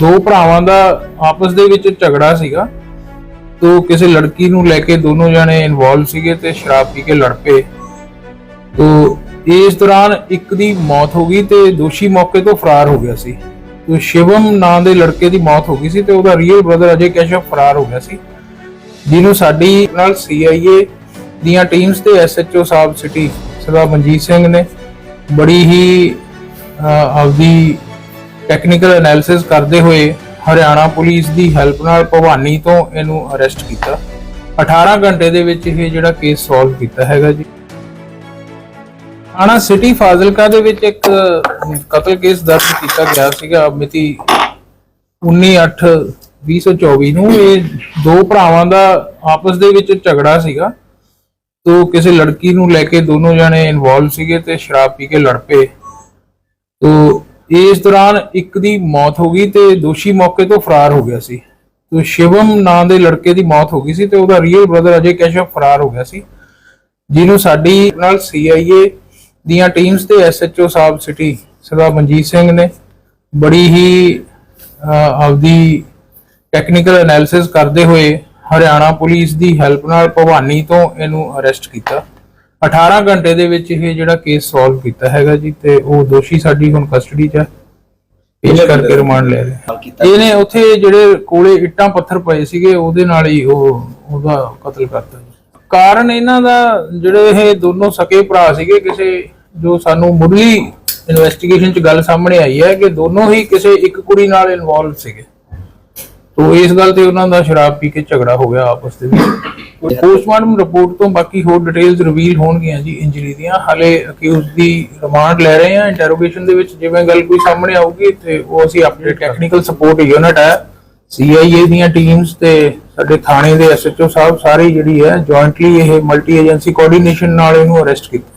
ਦੋ ਭਰਾਵਾਂ ਦਾ ਆਪਸ ਦੇ ਵਿੱਚ ਝਗੜਾ ਸੀਗਾ। ਤੋ ਕਿਸੇ ਲੜਕੀ ਨੂੰ ਲੈ ਕੇ ਦੋਨੋਂ ਜਣੇ ਇਨਵੋਲਵ ਸੀਗੇ ਤੇ ਸ਼ਰਾਬ ਪੀ ਕੇ ਲੜ ਪਏ। ਤੋ ਇਸ ਦੌਰਾਨ ਇੱਕ ਦੀ ਮੌਤ ਹੋ ਗਈ ਤੇ ਦੋਸ਼ੀ ਮੌਕੇ ਤੋਂ ਫਰਾਰ ਹੋ ਗਿਆ ਸੀ। ਤੋ ਸ਼ਿਵਮ ਨਾਂ ਦੇ ਲੜਕੇ ਦੀ ਮੌਤ ਹੋ ਗਈ ਸੀ ਤੇ ਉਹਦਾ ਰੀਅਲ ਬ੍ਰਦਰ ਅਜੇ ਕੈਸ਼ਵ ਫਰਾਰ ਹੋ ਗਿਆ ਸੀ। ਜਿਹਨੂੰ ਸਾਡੀ ਨਾਲ ਸੀਆਈਏ ਦੀਆਂ ਟੀਮਸ ਤੇ ਐਸਐਚਓ ਸਾਹਿਬ ਸਿਟੀ ਸਰਦਾਰ ਮਨਜੀਤ ਸਿੰਘ ਨੇ ਬੜੀ ਹੀ ਆਪਦੀ ਟੈਕਨੀਕਲ ਐਨਾਲਿਸਿਸ ਕਰਦੇ ਹੋਏ ਹਰਿਆਣਾ ਪੁਲਿਸ ਦੀ ਹੈਲਪ ਨਾਲ ਭਵਾਨੀ ਤੋਂ ਇਹਨੂੰ ਅਰੈਸਟ ਕੀਤਾ। 18 ਘੰਟੇ ਦੇ ਵਿੱਚ ਇਹ ਜਿਹੜਾ ਕੇਸ ਸੋਲਵ ਕੀਤਾ ਹੈਗਾ ਜੀ। ਆਣਾ ਸਿਟੀ ਫਾਜ਼ਿਲਕਾ ਦੇ ਵਿੱਚ ਇੱਕ ਕਤਲ ਕੇਸ ਦਰਜ ਕੀਤਾ ਗਿਆ ਸੀਗਾ, ਮਿਤੀ 19 2024 ਨੂੰ। ਇਹ ਦੋ ਭਰਾਵਾਂ ਦਾ ਆਪਸ ਦੇ ਵਿੱਚ ਝਗੜਾ ਸੀਗਾ। ਤੋ ਕਿਸੇ ਲੜਕੀ ਨੂੰ ਲੈ ਕੇ ਦੋਨੋਂ ਜਣੇ ਇਨਵੋਲਵ ਸੀਗੇ ਤੇ ਸ਼ਰਾਬ ਪੀ ਕੇ ਲੜ ਪਏ। ਤੋ ਇਸ ਦੌਰਾਨ ਇੱਕ ਦੀ ਮੌਤ ਹੋ ਗਈ ਤੇ ਦੋਸ਼ੀ ਮੌਕੇ ਤੋਂ ਫਰਾਰ ਹੋ ਗਿਆ ਸੀ। ਤੋ ਸ਼ਿਵਮ ਨਾਂ ਦੇ ਲੜਕੇ ਦੀ ਮੌਤ ਹੋ ਗਈ ਸੀ ਤੇ ਉਹਦਾ ਰੀਅਲ ਬ੍ਰਦਰ ਅਜੇ ਕੈਸ਼ਵ ਫਰਾਰ ਹੋ ਗਿਆ ਸੀ। ਜਿਹਨੂੰ ਸਾਡੀ ਨਾਲ ਸੀਆਈਏ ਦੀਆਂ ਟੀਮਸ ਤੇ ਐਸਐਚਓ ਸਾਹਿਬ ਸਿਟੀ ਸਰਦਾਰ ਮਨਜੀਤ ਸਿੰਘ ਨੇ ਬੜੀ ਹੀ ਆਪਦੀ ਟੈਕਨੀਕਲ ਐਨਾਲਿਸਿਸ ਕਰਦੇ ਹੋਏ ਹਰਿਆਣਾ ਪੁਲਿਸ ਦੀ ਹੈਲਪ ਨਾਲ ਭਵਾਨੀ ਤੋਂ ਇਹਨੂੰ ਅਰੈਸਟ ਕੀਤਾ। 18 ਘੰਟੇ ਦੇ ਵਿੱਚ ਇਹ ਜਿਹੜਾ ਕੇਸ ਸੋਲਵ ਕੀਤਾ ਹੈਗਾ ਜੀ ਤੇ ਉਹ ਦੋਸ਼ੀ ਸਾਡੀ ਹੁਣ ਕਸਟਡੀ 'ਚ ਹੈ ਪੇਸ਼ ਕਰਕੇ ਰਿਮਾਂਡ ਲੈ ਰਹੇ ਇਹਨੇ ਉੱਥੇ ਜਿਹੜੇ ਕੋਲੇ ਇੱਟਾਂ ਪੱਥਰ ਪਏ ਸੀਗੇ ਉਹਦੇ ਨਾਲ ਹੀ ਉਹ ਉਹਦਾ ਕਤਲ ਕਰਤਾ ਕਾਰਨ ਇਹਨਾਂ ਦਾ ਜਿਹੜੇ ਇਹ ਦੋਨੋਂ ਸਕੇ ਭਰਾ ਸੀਗੇ ਕਿਸੇ ਜੋ ਸਾਨੂੰ ਮੁੱਢਲੀ ਇਨਵੈਸਟੀਗੇਸ਼ਨ 'ਚ ਗੱਲ ਸਾਹਮਣੇ ਆਈ ਹੈ ਕਿ ਦੋਨੋਂ ਹੀ ਕਿਸੇ ਇੱਕ ਕੁੜੀ ਨਾਲ ਇਨਵੋਲਵ ਸੀਗੇ। ਤੋ ਇਸ ਗੱਲ ਤੇ ਉਹਨਾਂ ਦਾ ਸ਼ਰਾਬ ਪੀ ਕੇ ਝਗੜਾ ਹੋ ਗਿਆ ਆਪਸ ਦੇ ਵਿੱਚ। ਪੋਸਟਮਾਰਟਮ ਰਿਪੋਰਟ ਤੋਂ ਬਾਕੀ ਹੋਰ ਡਿਟੇਲਸ ਰਿਵੀਲ ਹੋਣਗੀਆਂ ਜੀ ਇੰਜਰੀ ਦੀਆਂ। ਹਲੇ ਅਕਿਊਜ਼ ਦੀ ਰਿਮਾਂਡ ਲੈ ਰਹੇ ਹਾਂ ਇੰਟਰੋਗੇਸ਼ਨ ਦੇ ਵਿੱਚ। ਜਿਵੇਂ ਗੱਲ ਕੋਈ ਸਾਹਮਣੇ ਆਊਗੀ ਤੇ ਉਹ ਅਸੀਂ ਅਪਡੇਟ ਟੈਕਨੀਕਲ ਸਪੋਰਟ ਯੂਨਿਟ ਹੈ। ਸੀਆਈਏ ਦੀਆਂ ਟੀਮਸ ਤੇ ਸਾਡੇ ਥਾਣੇ ਦੇ ਐਸਐਚਓ ਸਾਹਿਬ ਸਾਰੀ ਜਿਹੜੀ ਹੈ ਜੁਆਇੰਟਲੀ ਇਹ ਮਲਟੀ ਏਜੰਸੀ ਕੋਆਰਡੀਨੇਸ਼ਨ ਨਾਲ ਇਹਨੂੰ ਅਰੈਸਟ ਕੀਤਾ।